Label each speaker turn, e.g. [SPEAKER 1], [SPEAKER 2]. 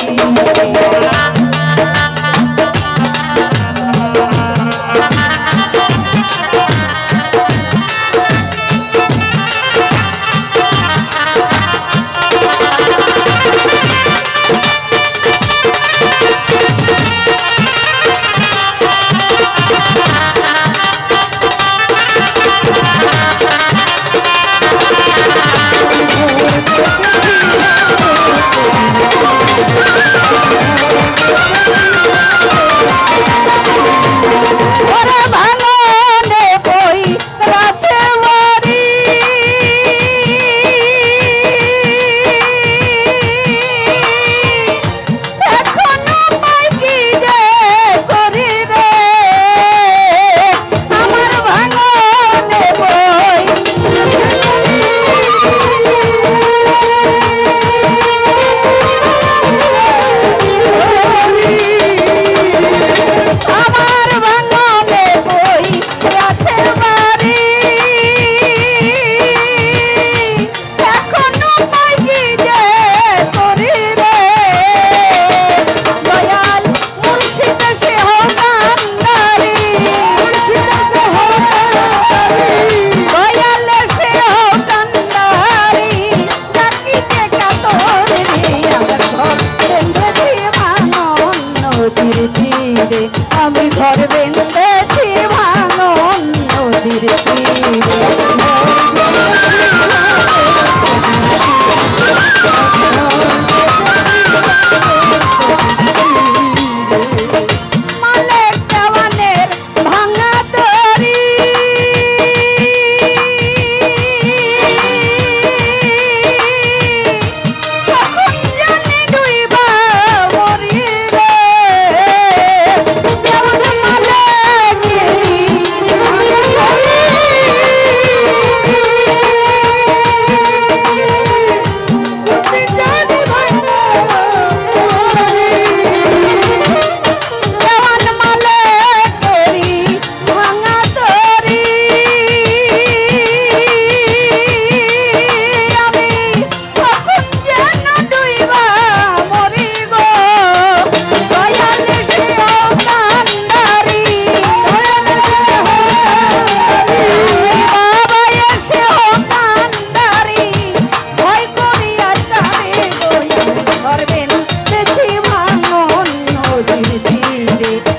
[SPEAKER 1] Thank you. নদীর তীরে আমি ঘর বেঁধেছি ভাঙন নদীর তীরে।